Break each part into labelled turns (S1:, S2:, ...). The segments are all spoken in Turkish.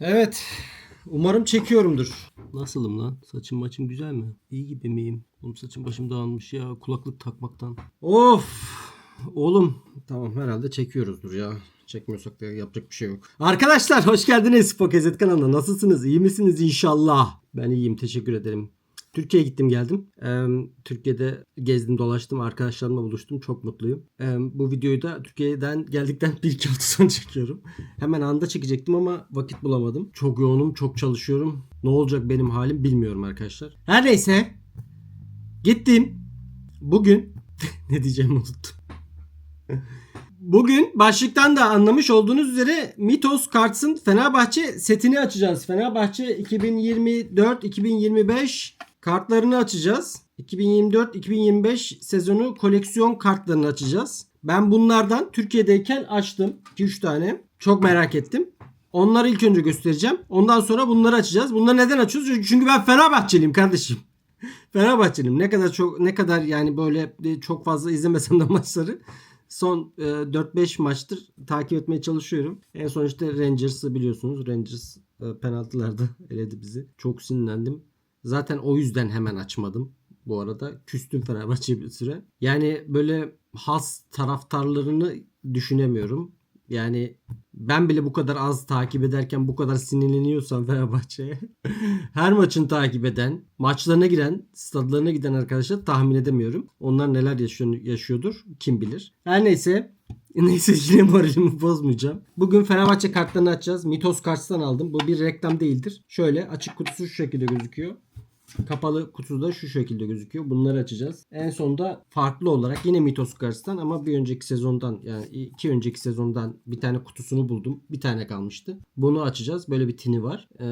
S1: Evet. Umarım çekiyorumdur. Nasılım lan? Saçım maçım güzel mi? İyi gibi miyim? Oğlum saçım başım dağılmış ya kulaklık takmaktan. Of. Oğlum. Tamam herhalde çekiyoruzdur ya. Çekmiyorsak da yapacak bir şey yok. Arkadaşlar hoş geldiniz Pokezet kanalına. Nasılsınız? İyi misiniz inşallah? Ben iyiyim teşekkür ederim. Türkiye'ye gittim geldim. Ee, Türkiye'de gezdim dolaştım. Arkadaşlarımla buluştum. Çok mutluyum. Ee, bu videoyu da Türkiye'den geldikten bir iki hafta sonra çekiyorum. Hemen anda çekecektim ama vakit bulamadım. Çok yoğunum. Çok çalışıyorum. Ne olacak benim halim bilmiyorum arkadaşlar. Her neyse. Gittim. Bugün ne diyeceğimi unuttum. Bugün başlıktan da anlamış olduğunuz üzere Mitos Karts'ın Fenerbahçe setini açacağız. Fenerbahçe 2024-2025 kartlarını açacağız. 2024-2025 sezonu koleksiyon kartlarını açacağız. Ben bunlardan Türkiye'deyken açtım 2-3 tane. Çok merak ettim. Onları ilk önce göstereceğim. Ondan sonra bunları açacağız. Bunları neden açıyoruz? Çünkü ben Fenerbahçeliyim kardeşim. Fenerbahçeliyim. Ne kadar çok ne kadar yani böyle e, çok fazla izlemesem de maçları son e, 4-5 maçtır takip etmeye çalışıyorum. En son işte Rangers'ı biliyorsunuz. Rangers e, penaltılarda eledi bizi. Çok sinirlendim. Zaten o yüzden hemen açmadım. Bu arada küstüm Fenerbahçe'ye bir süre. Yani böyle has taraftarlarını düşünemiyorum. Yani ben bile bu kadar az takip ederken bu kadar sinirleniyorsam Fenerbahçe'ye her maçını takip eden, maçlarına giren, stadlarına giden arkadaşlar tahmin edemiyorum. Onlar neler yaşıyor, yaşıyordur kim bilir. Her neyse Neyse yine moralimi bozmayacağım. Bugün Fenerbahçe kartlarını açacağız. Mitos Karts'tan aldım. Bu bir reklam değildir. Şöyle açık kutusu şu şekilde gözüküyor. Kapalı kutusu da şu şekilde gözüküyor. Bunları açacağız. En sonda farklı olarak yine Mitos Karts'tan ama bir önceki sezondan yani iki önceki sezondan bir tane kutusunu buldum. Bir tane kalmıştı. Bunu açacağız. Böyle bir tini var. Ee,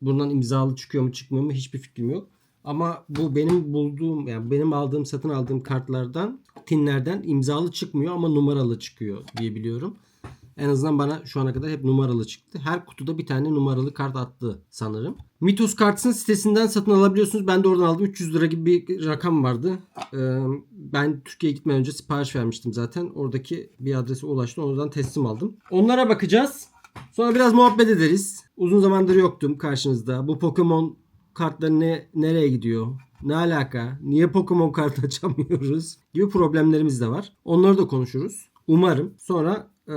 S1: bundan imzalı çıkıyor mu çıkmıyor mu hiçbir fikrim yok. Ama bu benim bulduğum yani benim aldığım satın aldığım kartlardan tinlerden imzalı çıkmıyor ama numaralı çıkıyor diye biliyorum. En azından bana şu ana kadar hep numaralı çıktı. Her kutuda bir tane numaralı kart attı sanırım. Mitos Karts'ın sitesinden satın alabiliyorsunuz. Ben de oradan aldım. 300 lira gibi bir rakam vardı. Ee, ben Türkiye'ye gitmeden önce sipariş vermiştim zaten. Oradaki bir adrese ulaştım. Oradan teslim aldım. Onlara bakacağız. Sonra biraz muhabbet ederiz. Uzun zamandır yoktum karşınızda. Bu Pokemon kartları ne, nereye gidiyor? Ne alaka? Niye Pokemon kart açamıyoruz? Gibi problemlerimiz de var. Onları da konuşuruz. Umarım. Sonra e,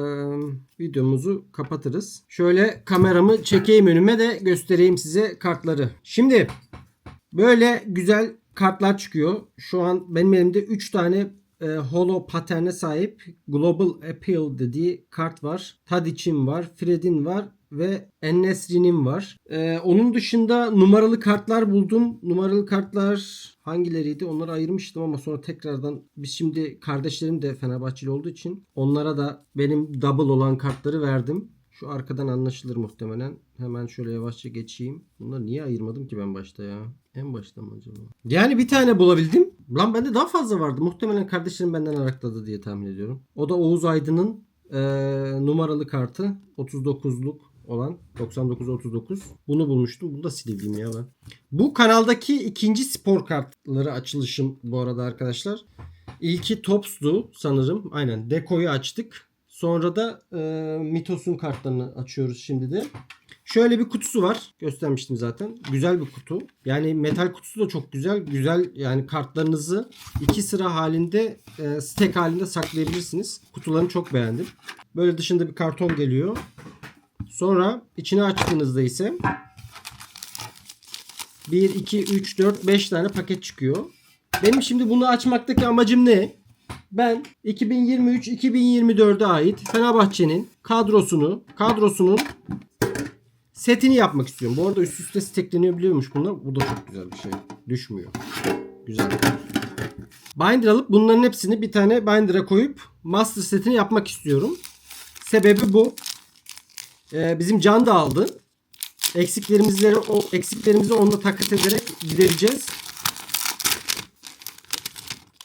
S1: videomuzu kapatırız. Şöyle kameramı çekeyim önüme de göstereyim size kartları. Şimdi böyle güzel kartlar çıkıyor. Şu an benim elimde 3 tane e, holo paterne sahip Global Appeal dediği kart var. Tadic'in var, Fred'in var ve Ennesri'nin var. Ee, onun dışında numaralı kartlar buldum. Numaralı kartlar hangileriydi? Onları ayırmıştım ama sonra tekrardan biz şimdi kardeşlerim de Fenerbahçeli olduğu için onlara da benim double olan kartları verdim. Şu arkadan anlaşılır muhtemelen. Hemen şöyle yavaşça geçeyim. Bunları niye ayırmadım ki ben başta ya? En başta mı acaba? Yani bir tane bulabildim. Lan bende daha fazla vardı. Muhtemelen kardeşlerim benden arakladı diye tahmin ediyorum. O da Oğuz Aydın'ın eee, numaralı kartı. 39'luk olan 99-39. Bunu bulmuştum. Bunu da silebileyim ya ben. Bu kanaldaki ikinci spor kartları açılışım bu arada arkadaşlar. İlki Tops'du sanırım. Aynen. Deko'yu açtık. Sonra da e, Mitos'un kartlarını açıyoruz şimdi de. Şöyle bir kutusu var. Göstermiştim zaten. Güzel bir kutu. Yani metal kutusu da çok güzel. Güzel yani kartlarınızı iki sıra halinde e, stack halinde saklayabilirsiniz. Kutularını çok beğendim. Böyle dışında bir karton geliyor. Sonra içini açtığınızda ise 1, 2, 3, 4, 5 tane paket çıkıyor. Benim şimdi bunu açmaktaki amacım ne? Ben 2023-2024'e ait Fenerbahçe'nin kadrosunu, kadrosunun setini yapmak istiyorum. Bu arada üst üste stekleniyor biliyormuş bunlar. Bu da çok güzel bir şey. Düşmüyor. Güzel. Binder alıp bunların hepsini bir tane binder'a koyup master setini yapmak istiyorum. Sebebi bu. Ee, bizim Can da aldı. Eksiklerimizi o eksiklerimizi onunla takat ederek gidereceğiz.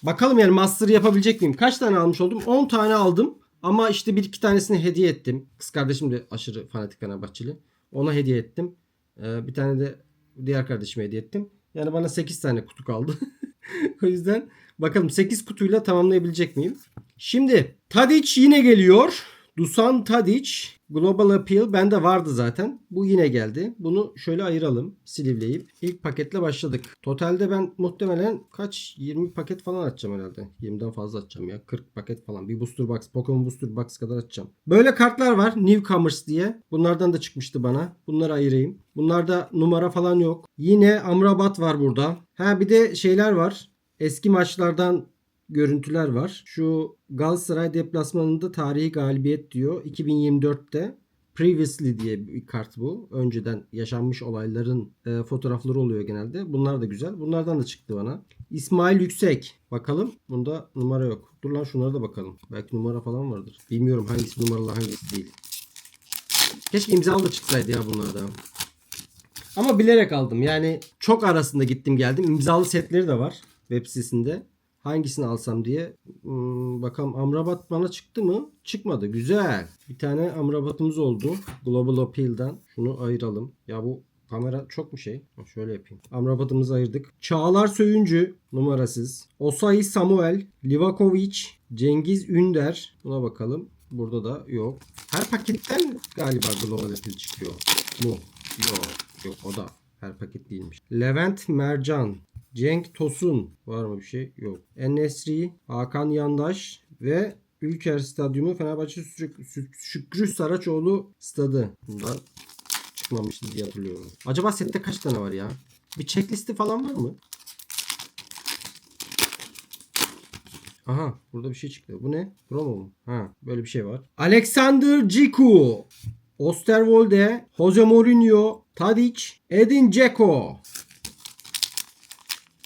S1: Bakalım yani master yapabilecek miyim? Kaç tane almış oldum? 10 tane aldım. Ama işte bir iki tanesini hediye ettim. Kız kardeşim de aşırı fanatik Fenerbahçeli. Ona hediye ettim. Ee, bir tane de diğer kardeşime hediye ettim. Yani bana 8 tane kutu kaldı. o yüzden bakalım 8 kutuyla tamamlayabilecek miyim? Şimdi Tadic yine geliyor. Dusan Tadic Global Appeal bende vardı zaten. Bu yine geldi. Bunu şöyle ayıralım. Silivleyip. ilk paketle başladık. Totalde ben muhtemelen kaç? 20 paket falan açacağım herhalde. 20'den fazla açacağım ya. 40 paket falan. Bir booster box. Pokemon booster box kadar açacağım. Böyle kartlar var. Newcomers diye. Bunlardan da çıkmıştı bana. Bunları ayırayım. Bunlarda numara falan yok. Yine Amrabat var burada. Ha bir de şeyler var. Eski maçlardan görüntüler var. Şu Galatasaray deplasmanında tarihi galibiyet diyor. 2024'te Previously diye bir kart bu. Önceden yaşanmış olayların e, fotoğrafları oluyor genelde. Bunlar da güzel. Bunlardan da çıktı bana. İsmail Yüksek. Bakalım. Bunda numara yok. Dur lan şunlara da bakalım. Belki numara falan vardır. Bilmiyorum hangisi numaralı hangisi değil. Keşke imzalı da çıksaydı ya bunlardan. Ama bilerek aldım. Yani çok arasında gittim geldim. İmzalı setleri de var web sitesinde. Hangisini alsam diye hmm, bakalım Amrabat bana çıktı mı? Çıkmadı. Güzel. Bir tane Amrabat'ımız oldu. Global Appeal'dan. Şunu ayıralım. Ya bu kamera çok mu şey? Şöyle yapayım. Amrabat'ımızı ayırdık. Çağlar Söyüncü numarasız. Osayi Samuel, Livakovic, Cengiz Ünder. Buna bakalım. Burada da yok. Her paketten galiba Global Appeal çıkıyor. Bu. Yok. Yok o da her paket değilmiş. Levent Mercan, Cenk Tosun var mı bir şey? Yok. Enesri, Hakan Yandaş ve Ülker Stadyumu Fenerbahçe Şük- Şük- Şükrü Saraçoğlu stadı. Bundan çıkmamıştı diye hatırlıyorum. Acaba sette kaç tane var ya? Bir checklisti falan var mı? Aha burada bir şey çıktı. Bu ne? Promo mu? Ha böyle bir şey var. Alexander Ciku. Osterwolde, Jose Mourinho, Tadic, Edin Dzeko.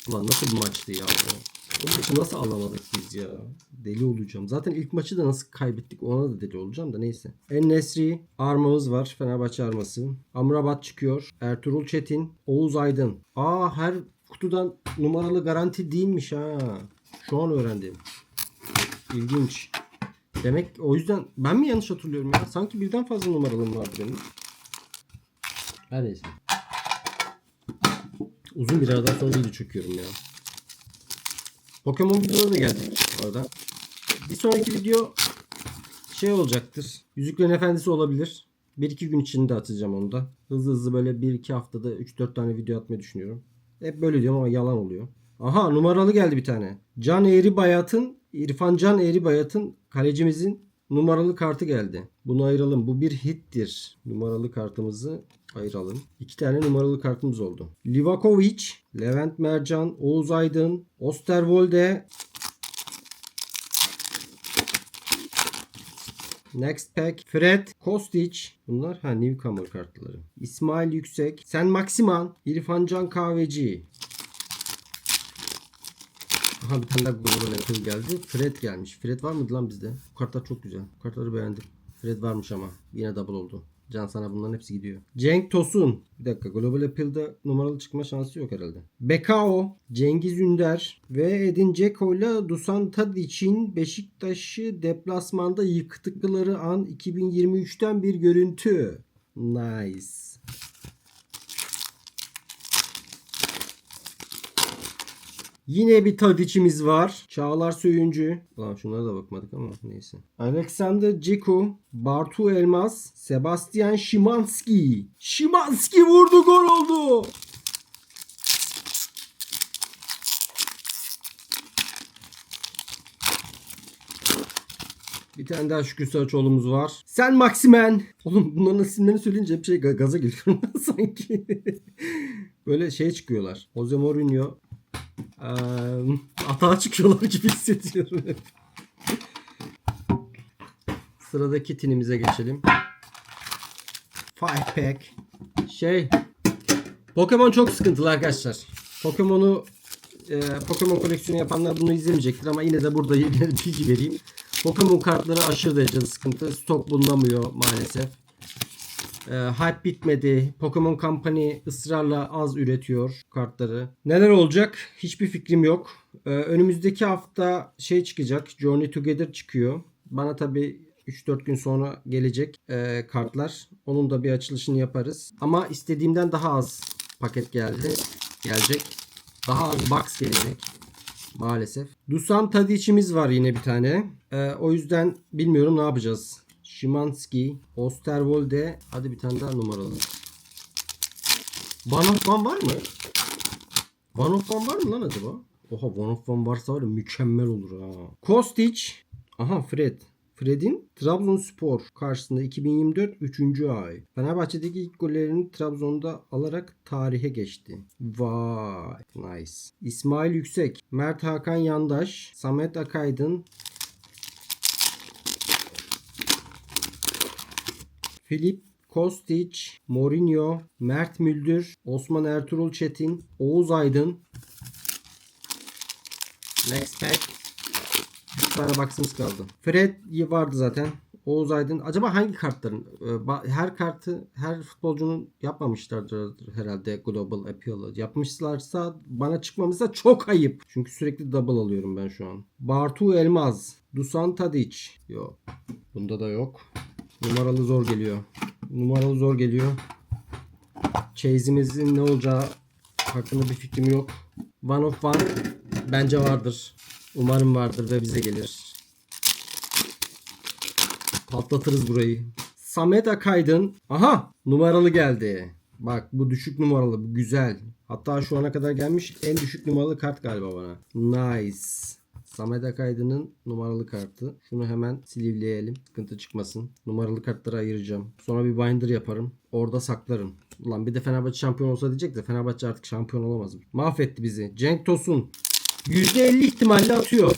S1: Ulan nasıl bir maçtı ya bu? O maçı nasıl alamadık biz ya? Deli olacağım. Zaten ilk maçı da nasıl kaybettik ona da deli olacağım da neyse. En Nesri armamız var. Fenerbahçe arması. Amrabat çıkıyor. Ertuğrul Çetin. Oğuz Aydın. Aa her kutudan numaralı garanti değilmiş ha. Şu an öğrendim. İlginç. Demek o yüzden ben mi yanlış hatırlıyorum ya? Sanki birden fazla numaralım vardı benim. Her neyse. Uzun bir aradan sonra video çekiyorum ya. Pokemon videoları da geldi orada. Bir sonraki video şey olacaktır. Yüzüklerin Efendisi olabilir. 1-2 gün içinde atacağım onu da. Hızlı hızlı böyle 1-2 haftada 3-4 tane video atmayı düşünüyorum. Hep böyle diyorum ama yalan oluyor. Aha numaralı geldi bir tane. Can Eğri Bayat'ın İrfan Can Eğri Bayat'ın kalecimizin numaralı kartı geldi. Bunu ayıralım. Bu bir hittir. Numaralı kartımızı ayıralım. İki tane numaralı kartımız oldu. Livakovic, Levent Mercan, Oğuz Aydın, Osterwolde, Next Pack, Fred, Kostic. Bunlar ha Newcomer kartları. İsmail Yüksek, Sen Maksiman, İrfan Can Kahveci. Aha bir tane daha Global Apple geldi. Fred gelmiş. Fred var mıydı lan bizde? Bu kartlar çok güzel. Bu kartları beğendim. Fred varmış ama. Yine double oldu. Can sana bunların hepsi gidiyor. Cenk Tosun. Bir dakika Global Appeal'da numaralı çıkma şansı yok herhalde. Bekao, Cengiz Ünder ve Edin Dzeko ile Dusan Tadic'in Beşiktaş'ı deplasmanda yıktıkları an 2023'ten bir görüntü. Nice. Yine bir Tadic'imiz var. Çağlar Söyüncü. Ulan şunlara da bakmadık ama neyse. Alexander Ciku. Bartu Elmas. Sebastian Szymanski. Szymanski vurdu gol oldu. Bir tane daha Şükrü Saraçoğlu'muz var. Sen Maximen. Oğlum bunların isimlerini söyleyince hep şey ga- gaza geliyorum sanki. Böyle şey çıkıyorlar. Jose Mourinho. Eee atağa çıkıyorlar gibi hissediyorum. Sıradaki tinimize geçelim. Five pack. Şey. Pokemon çok sıkıntılı arkadaşlar. Pokemon'u Pokemon koleksiyonu yapanlar bunu izlemeyecektir ama yine de burada yine de bilgi vereyim. Pokemon kartları aşırı derecede sıkıntı. Stok bulunamıyor maalesef. E, hype bitmedi. Pokemon Company ısrarla az üretiyor kartları. Neler olacak? Hiçbir fikrim yok. E, önümüzdeki hafta şey çıkacak. Journey Together çıkıyor. Bana tabi 3-4 gün sonra gelecek e, kartlar. Onun da bir açılışını yaparız. Ama istediğimden daha az paket geldi. Gelecek. Daha az box gelecek. Maalesef. Dusan Tadic'imiz var yine bir tane. E, o yüzden bilmiyorum ne yapacağız. Şimanski, Osterwolde. Hadi bir tane daha numaralı. Van of Van var mı? Van of Van var mı lan acaba? Oha Van of Van varsa var ya mükemmel olur ha. Kostic. Aha Fred. Fred'in Trabzonspor karşısında 2024 3. ay. Fenerbahçe'deki ilk gollerini Trabzon'da alarak tarihe geçti. Vay nice. İsmail Yüksek, Mert Hakan Yandaş, Samet Akaydın, Filip Kostic, Mourinho, Mert Müldür, Osman Ertuğrul Çetin, Oğuz Aydın. Next pack. Bir tane box'ımız kaldı. Fred vardı zaten. Oğuz Aydın. Acaba hangi kartların? Ba- Her kartı her futbolcunun yapmamışlardır herhalde Global Appeal'ı. Yapmışlarsa bana çıkmamışsa çok ayıp. Çünkü sürekli double alıyorum ben şu an. Bartu Elmaz. Dusan Tadic. Yok. Bunda da yok. Numaralı zor geliyor. Numaralı zor geliyor. Chase'imizin ne olacağı hakkında bir fikrim yok. One of One bence vardır. Umarım vardır ve bize gelir. Patlatırız burayı. Samet Akaydın. Aha numaralı geldi. Bak bu düşük numaralı. Bu güzel. Hatta şu ana kadar gelmiş en düşük numaralı kart galiba bana. Nice. Samet Akaydın'ın numaralı kartı. Şunu hemen silivleyelim. Sıkıntı çıkmasın. Numaralı kartları ayıracağım. Sonra bir binder yaparım. Orada saklarım. Ulan bir de Fenerbahçe şampiyon olsa diyecek de Fenerbahçe artık şampiyon olamaz. Mahvetti bizi. Cenk Tosun. %50 ihtimalle atıyor.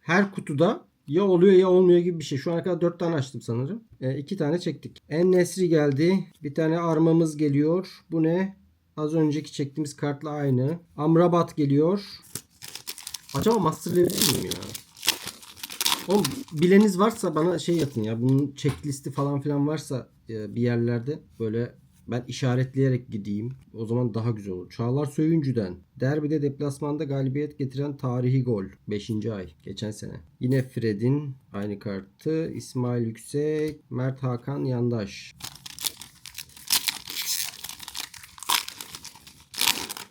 S1: Her kutuda ya oluyor ya olmuyor gibi bir şey. Şu ana kadar 4 tane açtım sanırım. 2 tane çektik. En Nesri geldi. Bir tane armamız geliyor. Bu ne? Az önceki çektiğimiz kartla aynı. Amrabat geliyor. Acaba masterlayabilir miyim ya? Oğlum bileniz varsa bana şey yapın ya. Bunun checklisti falan filan varsa e, bir yerlerde böyle ben işaretleyerek gideyim. O zaman daha güzel olur. Çağlar Söyüncü'den. Derbide deplasmanda galibiyet getiren tarihi gol. 5. ay. Geçen sene. Yine Fred'in aynı kartı. İsmail Yüksek. Mert Hakan Yandaş.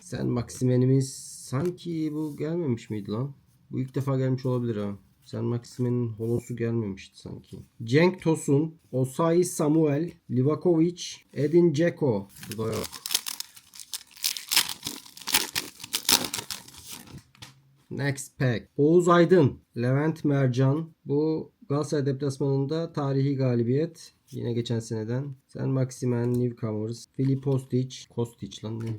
S1: Sen Maksimenimiz sanki bu gelmemiş miydi lan? Bu ilk defa gelmiş olabilir ha. Sen Maxime'nin holosu gelmemişti sanki. Cenk Tosun, Osayi Samuel, Livakovic, Edin Dzeko. Bu da yok. Next pack. Oğuz Aydın, Levent Mercan. Bu Galatasaray deplasmanında tarihi galibiyet. Yine geçen seneden. Sen Maximen, Newcomers, Filip Kostic. Kostic lan ne?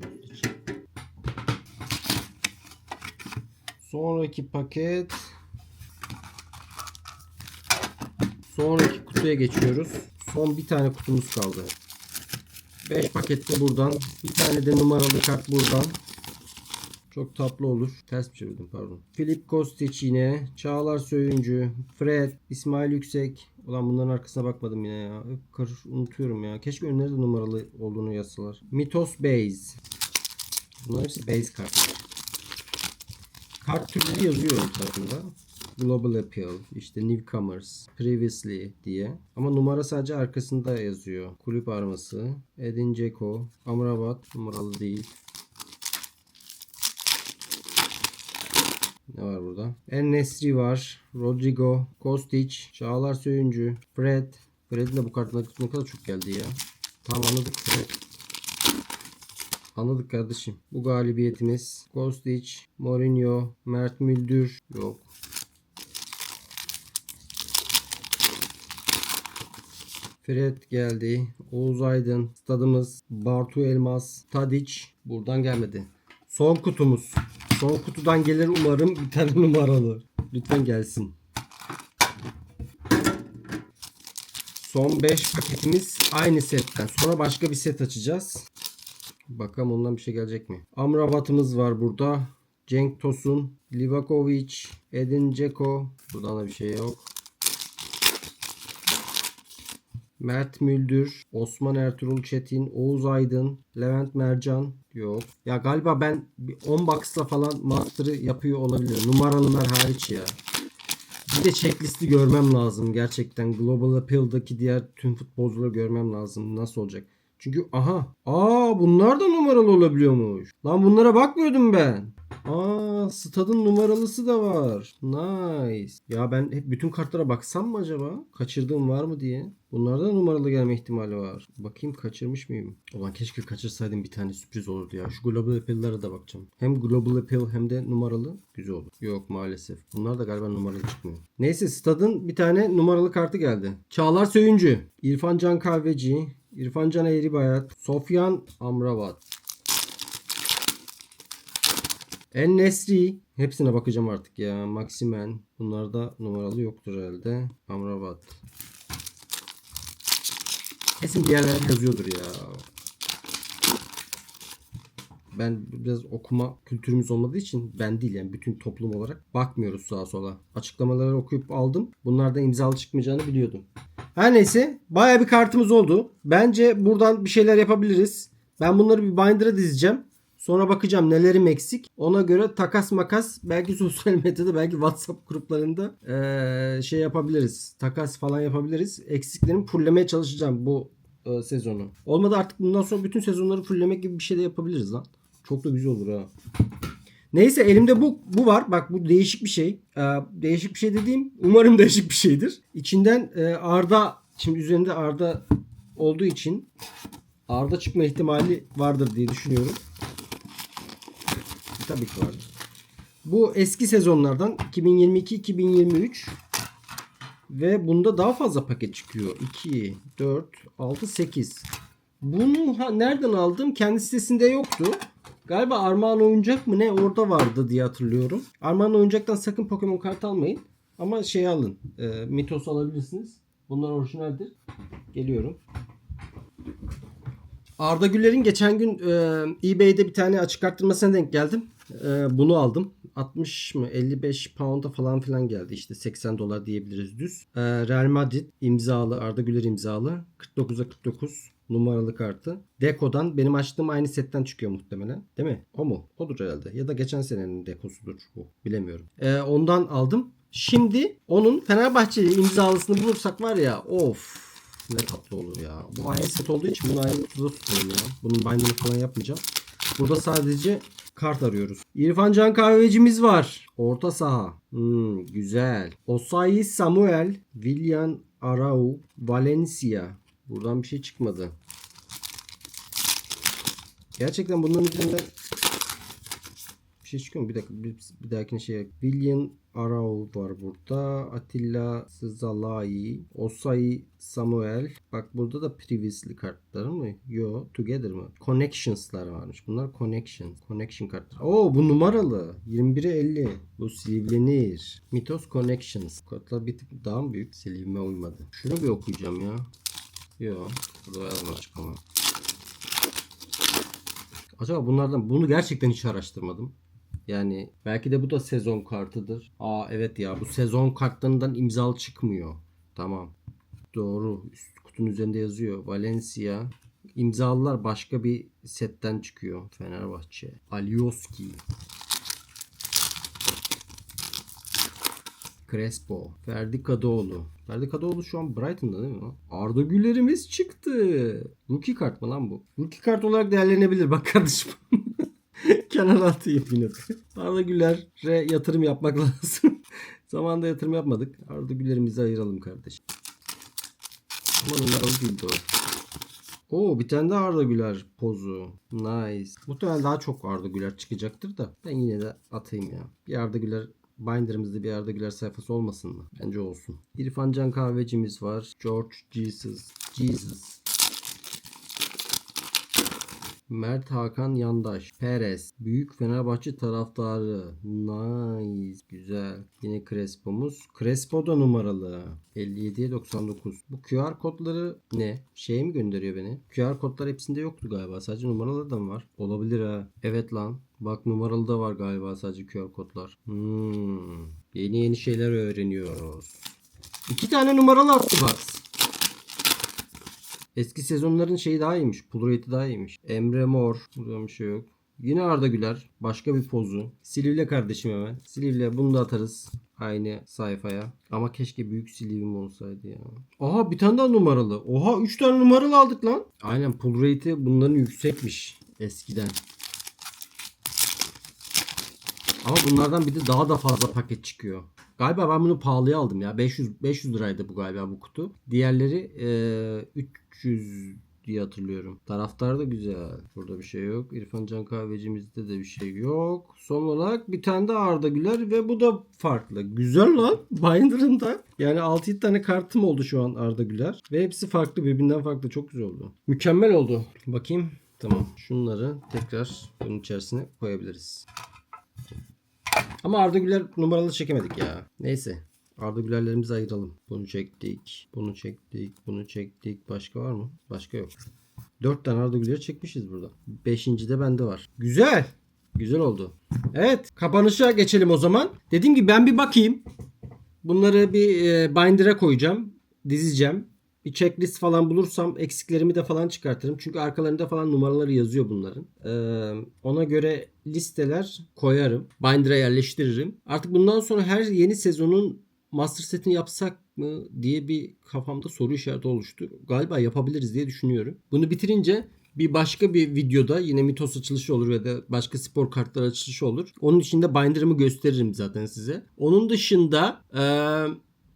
S1: Sonraki paket Sonraki kutuya geçiyoruz. Son bir tane kutumuz kaldı. 5 pakette buradan. Bir tane de numaralı kart buradan. Çok tatlı olur. Ters bir çevirdim pardon. Filip Kostic yine. Çağlar Söyüncü. Fred. İsmail Yüksek. Ulan bunların arkasına bakmadım yine ya. Karış unutuyorum ya. Keşke önleri numaralı olduğunu yazsalar. Mitos Base. Bunlar hepsi base kartlar. Kart türleri yazıyor ön tarafında. Global Appeal, işte Newcomers, Previously diye. Ama numara sadece arkasında yazıyor. Kulüp arması, Edin Dzeko, Amrabat numaralı değil. Ne var burada? En Nesri var. Rodrigo, Kostic, Çağlar Söyüncü, Fred. Fred'in de bu kartlar ne kadar çok geldi ya. Tamam anladık Fred. Anladık kardeşim. Bu galibiyetimiz. Kostic, Mourinho, Mert Müldür. Yok. Fred geldi. Oğuz Aydın. Stadımız. Bartu Elmas. Tadic. Buradan gelmedi. Son kutumuz. Son kutudan gelir umarım bir tane numaralı. Lütfen gelsin. Son 5 paketimiz aynı setten. Sonra başka bir set açacağız. Bakalım ondan bir şey gelecek mi? Amrabat'ımız var burada. Cenk Tosun, Livakovic, Edin Dzeko. Buradan da bir şey yok. Mert Müldür, Osman Ertuğrul Çetin, Oğuz Aydın, Levent Mercan yok. Ya galiba ben bir 10 box'la falan master'ı yapıyor olabilir. Numaralılar hariç ya. Bir de checklisti görmem lazım gerçekten. Global Appeal'daki diğer tüm futbolcuları görmem lazım. Nasıl olacak? Çünkü aha. Aa bunlar da numaralı olabiliyormuş. Lan bunlara bakmıyordum ben. Aa stadın numaralısı da var. Nice. Ya ben hep bütün kartlara baksam mı acaba? Kaçırdığım var mı diye. Bunlarda da numaralı gelme ihtimali var. Bakayım kaçırmış mıyım? Ulan keşke kaçırsaydım bir tane sürpriz olurdu ya. Şu Global Appeal'lara da bakacağım. Hem Global Appeal hem de numaralı. Güzel olur. Yok maalesef. Bunlar da galiba numaralı çıkmıyor. Neyse Stad'ın bir tane numaralı kartı geldi. Çağlar Söyüncü. İrfan Can Kahveci. İrfan Can Eğribayat. Sofyan Amrabat. En Nesri. Hepsine bakacağım artık ya. Maximen. Bunlarda numaralı yoktur herhalde. Amrabat. Kesin bir yerlerde yazıyordur ya. Ben biraz okuma kültürümüz olmadığı için ben değil yani bütün toplum olarak bakmıyoruz sağa sola. Açıklamaları okuyup aldım. Bunlardan imzalı çıkmayacağını biliyordum. Her neyse baya bir kartımız oldu. Bence buradan bir şeyler yapabiliriz. Ben bunları bir binder'a dizeceğim. Sonra bakacağım nelerim eksik. Ona göre takas makas belki sosyal medyada belki WhatsApp gruplarında eee, şey yapabiliriz. Takas falan yapabiliriz. Eksiklerimi fullemeye çalışacağım bu e, sezonu. Olmadı artık bundan sonra bütün sezonları fulllemek gibi bir şey de yapabiliriz lan. Çok da güzel olur ha. Neyse elimde bu bu var. Bak bu değişik bir şey. Ee, değişik bir şey dediğim umarım değişik bir şeydir. İçinden e, Arda şimdi üzerinde Arda olduğu için Arda çıkma ihtimali vardır diye düşünüyorum. Tabii ki vardır. Bu eski sezonlardan 2022-2023 ve bunda daha fazla paket çıkıyor. 2, 4, 6, 8. Bunu nereden aldım? Kendi sitesinde yoktu. Galiba Armağan Oyuncak mı ne orada vardı diye hatırlıyorum. Armağan Oyuncak'tan sakın Pokemon kart almayın. Ama şey alın. E, Mitos alabilirsiniz. Bunlar orijinaldir. Geliyorum. Arda Güller'in geçen gün e, eBay'de bir tane açık arttırmasına denk geldim. E, bunu aldım. 60 mı 55 pound'a falan filan geldi. İşte 80 dolar diyebiliriz düz. E, Real Madrid imzalı Arda Güler imzalı. 49'a 49 numaralı kartı. Deko'dan benim açtığım aynı setten çıkıyor muhtemelen. Değil mi? O mu? Odur herhalde. Ya da geçen senenin dekosudur bu. Bilemiyorum. E, ondan aldım. Şimdi onun Fenerbahçeli imzalısını bulursak var ya of ne tatlı olur ya. Bu aynı set olduğu için bunu aynı kutuda tutalım ya. Bunun binding'i falan yapmayacağım. Burada sadece kart arıyoruz. İrfan Can Kahvecimiz var. Orta saha. Hmm, güzel. Osayi Samuel, William Arau, Valencia. Buradan bir şey çıkmadı. Gerçekten bunların üzerinde bir şey çıkıyor mu? Bir dakika bir, bir dahakine şey. William Arau var burada. Atilla Sızalai. Osai Samuel. Bak burada da previously kartları mı? Yo. Together mı? Connections'lar varmış. Bunlar connection. Connection kartları. Oo bu numaralı. 21'e 50. Bu silivlenir. Mythos Connections. Kartlar bir tık daha mı büyük? Silivime uymadı. Şunu bir okuyacağım ya. Yo. Burada yazma açık ama. Acaba bunlardan bunu gerçekten hiç araştırmadım. Yani belki de bu da sezon kartıdır. Aa evet ya bu sezon kartlarından imzalı çıkmıyor. Tamam. Doğru. Üst kutunun üzerinde yazıyor. Valencia. İmzalılar başka bir setten çıkıyor. Fenerbahçe. Alioski. Crespo. Ferdi Kadıoğlu. Ferdi Kadıoğlu şu an Brighton'da değil mi? Arda Güler'imiz çıktı. Rookie kart mı lan bu? Rookie kart olarak değerlenebilir bak kardeşim. Kenara atayım yine. Arda Güler'e yatırım yapmak lazım. Zamanında yatırım yapmadık. Arda Güler'imizi ayıralım kardeşim. Ama numaralı değildi o. Oo bir tane daha Arda Güler pozu. Nice. Muhtemelen daha çok Arda Güler çıkacaktır da. Ben yine de atayım ya. Bir Arda Güler Binder'ımızda bir Arda Güler sayfası olmasın mı? Bence olsun. İrfan Can Kahvecimiz var. George Jesus. Jesus. Mert Hakan Yandaş. Perez. Büyük Fenerbahçe taraftarı. Nice. Güzel. Yine Crespo'muz. Crespo da numaralı. 57'ye 99. Bu QR kodları ne? Şeye mi gönderiyor beni? QR kodlar hepsinde yoktu galiba. Sadece numaralı da mı var? Olabilir ha. Evet lan. Bak numaralı da var galiba sadece QR kodlar. Hmm. Yeni yeni şeyler öğreniyoruz. İki tane numaralı attı bak. Eski sezonların şeyi daha iyiymiş. Pull rate'i daha iyiymiş. Emre Mor. Burada bir şey yok. Yine Arda Güler. Başka bir pozu. Silivle kardeşim hemen. Silivle bunu da atarız. Aynı sayfaya. Ama keşke büyük silivim olsaydı ya. Aha bir tane daha numaralı. Oha 3 tane numaralı aldık lan. Aynen pull rate'i bunların yüksekmiş eskiden. Ama bunlardan bir de daha da fazla paket çıkıyor. Galiba ben bunu pahalıya aldım ya. 500 500 liraydı bu galiba bu kutu. Diğerleri eee 300 diye hatırlıyorum. Taraftar da güzel. Burada bir şey yok. İrfan Can Kahvecimizde de bir şey yok. Son olarak bir tane de Arda Güler ve bu da farklı. Güzel lan. Binder'ında. Yani 6-7 tane kartım oldu şu an Arda Güler. Ve hepsi farklı. Birbirinden farklı. Çok güzel oldu. Mükemmel oldu. Bakayım. Tamam. Şunları tekrar bunun içerisine koyabiliriz. Ama Arda Güler numaralı çekemedik ya. Neyse. Arda Gülerlerimizi ayıralım. Bunu çektik. Bunu çektik. Bunu çektik. Başka var mı? Başka yok. 4 tane Arda Güler çekmişiz burada. 5. de bende var. Güzel. Güzel oldu. Evet. Kapanışa geçelim o zaman. Dediğim gibi ben bir bakayım. Bunları bir e, binder'a koyacağım. Dizeceğim. Bir checklist falan bulursam eksiklerimi de falan çıkartırım. Çünkü arkalarında falan numaraları yazıyor bunların. Ee, ona göre listeler koyarım. Binder'a yerleştiririm. Artık bundan sonra her yeni sezonun master setini yapsak mı diye bir kafamda soru işareti oluştu. Galiba yapabiliriz diye düşünüyorum. Bunu bitirince bir başka bir videoda yine mitos açılışı olur ya da başka spor kartları açılışı olur. Onun içinde binder'ımı gösteririm zaten size. Onun dışında eee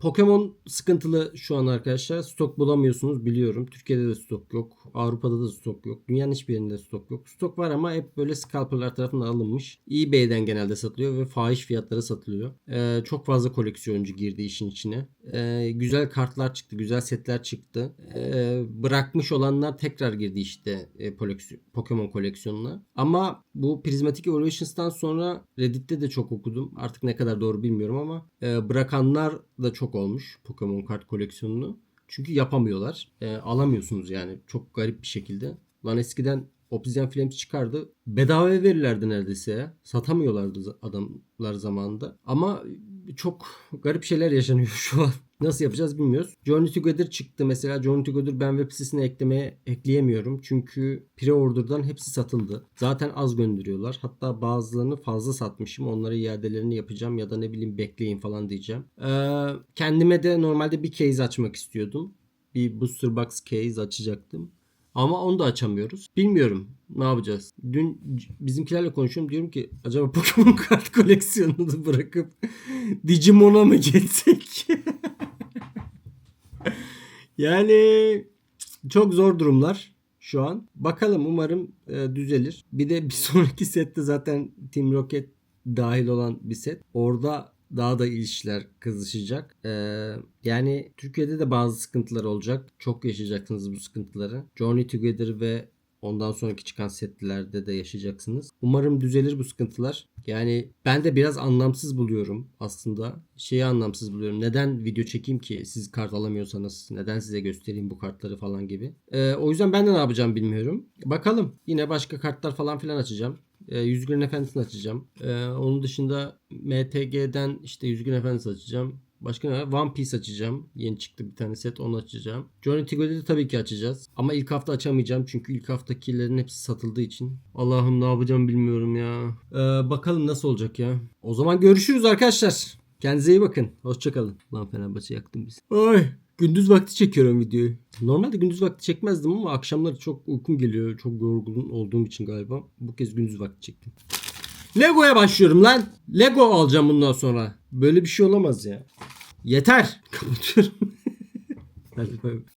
S1: Pokemon sıkıntılı şu an arkadaşlar. Stok bulamıyorsunuz biliyorum. Türkiye'de de stok yok. Avrupa'da da stok yok. Dünyanın hiçbir yerinde stok yok. Stok var ama hep böyle scalperlar tarafından alınmış. eBay'den genelde satılıyor ve fahiş fiyatlara satılıyor. Ee, çok fazla koleksiyoncu girdi işin içine. Ee, güzel kartlar çıktı. Güzel setler çıktı. Ee, bırakmış olanlar tekrar girdi işte e, koleksiyon- Pokemon koleksiyonuna. Ama bu Prismatic Evolutions'tan sonra Reddit'te de çok okudum. Artık ne kadar doğru bilmiyorum ama e, bırakanlar da çok olmuş Pokemon kart koleksiyonunu. Çünkü yapamıyorlar. E, alamıyorsunuz yani çok garip bir şekilde. Lan eskiden Obsidian Flames çıkardı. Bedavaya verirlerdi neredeyse ya. Satamıyorlardı adamlar zamanında. Ama çok garip şeyler yaşanıyor şu an. Nasıl yapacağız bilmiyoruz. Journey Together çıktı mesela. Journey Together ben web sitesine eklemeye ekleyemiyorum. Çünkü pre-order'dan hepsi satıldı. Zaten az gönderiyorlar. Hatta bazılarını fazla satmışım. Onlara iadelerini yapacağım ya da ne bileyim bekleyin falan diyeceğim. Ee, kendime de normalde bir case açmak istiyordum. Bir booster box case açacaktım. Ama onu da açamıyoruz. Bilmiyorum ne yapacağız. Dün bizimkilerle konuşuyorum. Diyorum ki acaba Pokemon kart koleksiyonunu bırakıp Digimon'a mı geçsek? yani çok zor durumlar şu an. Bakalım umarım e, düzelir. Bir de bir sonraki sette zaten Team Rocket dahil olan bir set. Orada daha da ilişkiler kızışacak. Ee, yani Türkiye'de de bazı sıkıntılar olacak. Çok yaşayacaksınız bu sıkıntıları. Journey Together ve ondan sonraki çıkan setlerde de yaşayacaksınız. Umarım düzelir bu sıkıntılar. Yani ben de biraz anlamsız buluyorum aslında. Şeyi anlamsız buluyorum. Neden video çekeyim ki siz kart alamıyorsanız? Neden size göstereyim bu kartları falan gibi. Ee, o yüzden ben de ne yapacağım bilmiyorum. Bakalım. Yine başka kartlar falan filan açacağım. E, Yüzgün Efendisi'ni açacağım. E, onun dışında MTG'den işte Yüzgün Efendisi açacağım. Başka ne var? One Piece açacağım. Yeni çıktı bir tane set onu açacağım. Johnny Tigo'da tabii ki açacağız. Ama ilk hafta açamayacağım çünkü ilk haftakilerin hepsi satıldığı için. Allah'ım ne yapacağım bilmiyorum ya. Ee, bakalım nasıl olacak ya. O zaman görüşürüz arkadaşlar. Kendinize iyi bakın. Hoşçakalın. Lan Fenerbahçe yaktın bizi. Ay gündüz vakti çekiyorum videoyu. Normalde gündüz vakti çekmezdim ama akşamları çok uykum geliyor. Çok yorgun olduğum için galiba. Bu kez gündüz vakti çektim. Lego'ya başlıyorum lan. Lego alacağım bundan sonra. Böyle bir şey olamaz ya. Yeter. Kapatıyorum.